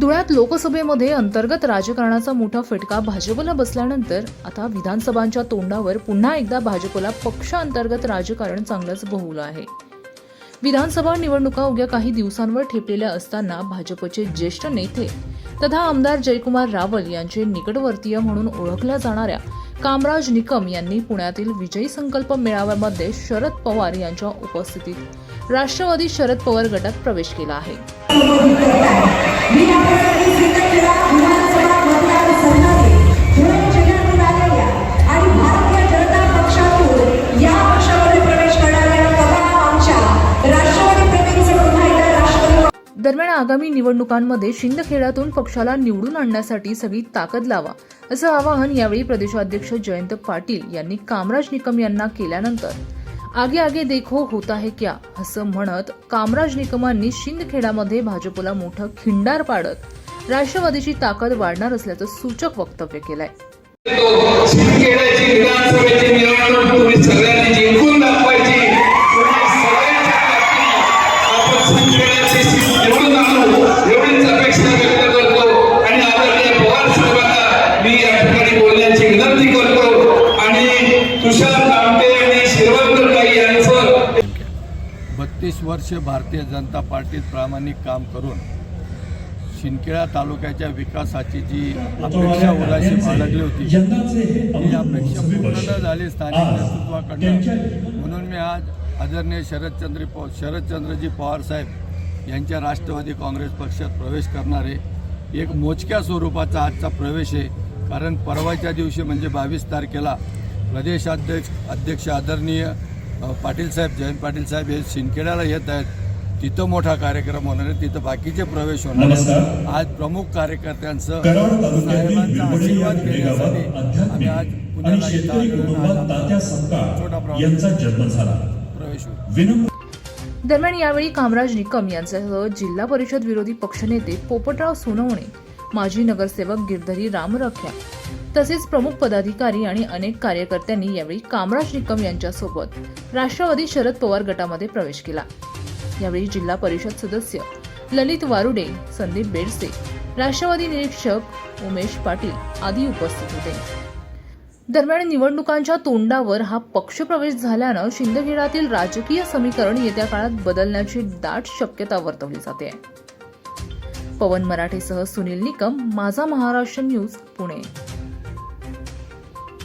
धुळ्यात लोकसभेमध्ये अंतर्गत राजकारणाचा मोठा फटका भाजपला बसल्यानंतर आता विधानसभांच्या तोंडावर पुन्हा एकदा भाजपला पक्षांतर्गत राजकारण चांगलंच बहुलं आहे. विधानसभा निवडणुका उद्या काही दिवसांवर ठेपलेल्या असताना भाजपचे ज्येष्ठ नेते तथा आमदार जयकुमार रावल यांचे निकटवर्तीय म्हणून ओळखल्या जाणाऱ्या कामराज निकम यांनी पुण्यातील विजयी संकल्प मेळाव्यामध्ये शरद पवार यांच्या उपस्थितीत राष्ट्रवादी शरद पवार गटात प्रवेश केला आहे. दरम्यान आगामी निवडणुकांमध्ये शिंदखेड्यातून पक्षाला निवडून आणण्यासाठी सगळी ताकद लावा असं आवाहन यावेळी प्रदेशाध्यक्ष जयंत पाटील यांनी कामराज निकम यांना केल्यानंतर. आगे आगे देखो होता है क्या? असं म्हणत कामराज निकमांनी शिंदखेडामध्ये भाजपला मोठं खिंडार पाडत राष्ट्रवादीची ताकद वाढणार असल्याचं सूचक वक्तव्य केलंय. बत्तीस वर्ष भारतीय जनता पार्टीत प्रामाणिक काम करून शिंदखेडा तालुक्याच्या विकासाची जी अपेक्षा ओलाशी बाळगली होती ती अपेक्षा पूर्ण झाली स्थानिक नेतृत्वाकडनं. म्हणून मी आज आदरणीय शरदचंद्र प शरदचंद्रजी पवार साहेब यांच्या राष्ट्रवादी काँग्रेस पक्षात प्रवेश करणारे एक मोजक्या स्वरूपाचा आजचा प्रवेश आहे. कारण परवाच्या दिवशी म्हणजे बावीस तारखेला प्रदेशाध्यक्ष अध्यक्ष आदरणीय पाटील साहेब जयंत पाटील साहेब हे शिंदखेड्याला येत आहेत. तिथं मोठा कार्यक्रम होणार आहे. तिथं बाकीचे प्रवेश होणार आहेत. आज प्रमुख तालुक्यातील साहेबांचा आशीर्वाद घेण्यासाठी आम्ही आज पुण्याला छोटा प्रवास यांचा जन्म झाला. प्रवेश होईल. दरम्यान यावेळी कामराज निकम यांच्यासह जिल्हा परिषद विरोधी पक्षनेते पोपटराव सोनवणे माजी नगरसेवक गिरधरी रामरख्या तसेच प्रमुख पदाधिकारी आणि अनेक कार्यकर्त्यांनी यावेळी कामराज निकम यांच्यासोबत राष्ट्रवादी शरद पवार गटामध्ये प्रवेश केला. यावेळी जिल्हा परिषद सदस्य ललित वारुडे संदीप बेडसे राष्ट्रवादी निरीक्षक उमेश पाटील आदी उपस्थित होते. दरम्यान निवडणुकांच्या तोंडावर हा पक्षप्रवेश झाल्यानं शिंदखेडातील राजकीय समीकरण येत्या काळात बदलण्याची दाट शक्यता वर्तवली जाते. पवन मराठेसह सुनील निकम माझा महाराष्ट्र न्यूज पुणे.